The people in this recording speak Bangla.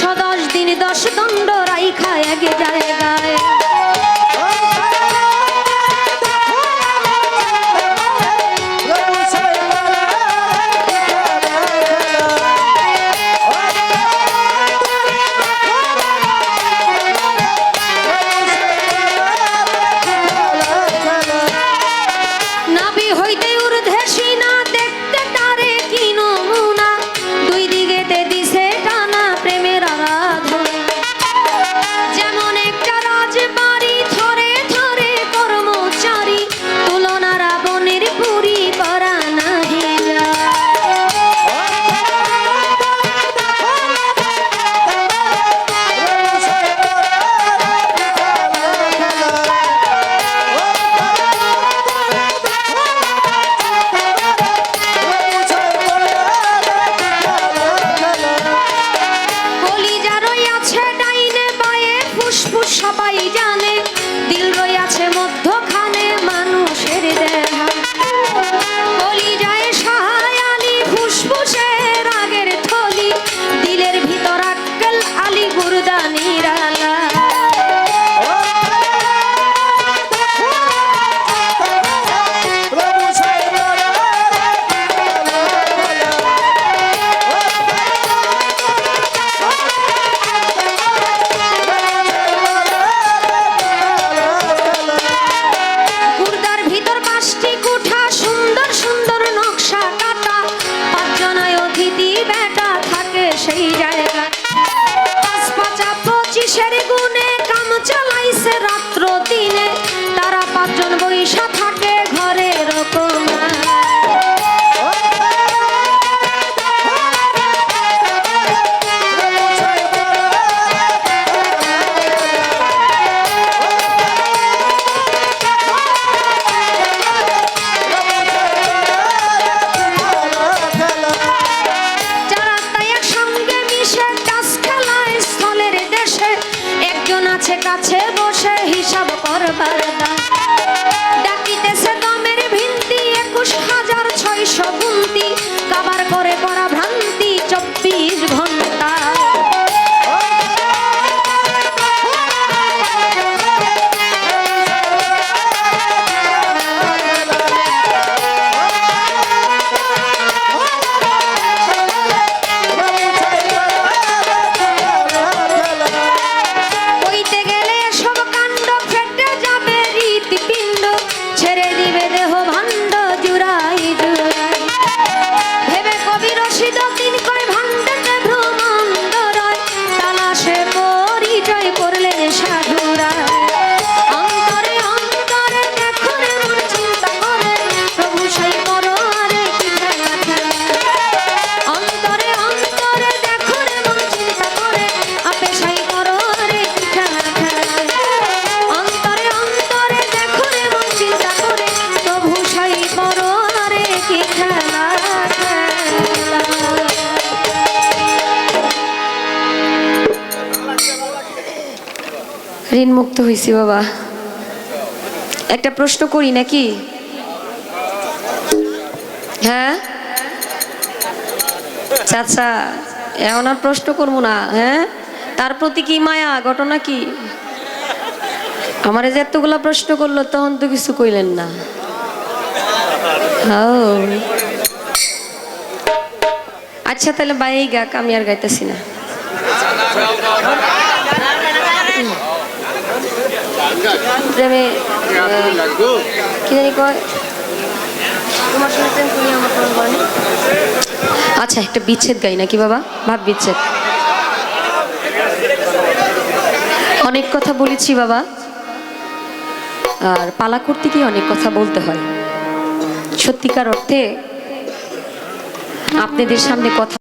একশো দশ দিন দশ দণ্ড রাইখা এক জায়গায়। কাছে বসে হিসাব করবার দায়। ঋণ মুক্ত হয়েছি বাবা। একটা প্রশ্ন করি নাকি? হ্যাঁ? চাচা, এখন আর প্রশ্ন করব না হ্যাঁ? তার প্রতি কি মায়া, ঘটনা কি? আমার যে এতগুলা প্রশ্ন করল, তখন তো কিছু কইলেন না। আচ্ছা তাহলে বাইই গাক আমি আর গাইতেছি না। প্রেমে কি জানি কয়? তোমার সঙ্গে প্রেম করি আমার কোনো করে আচ্ছা একটা বিচ্ছেদ গাই নাকি বাবা? ভাব বিচ্ছেদ। অনেক কথা বলেছি বাবা। আর পালা করতে গিয়ে অনেক কথা বলতে হয়। সত্যিকার অর্থে আপনাদের সামনে কথা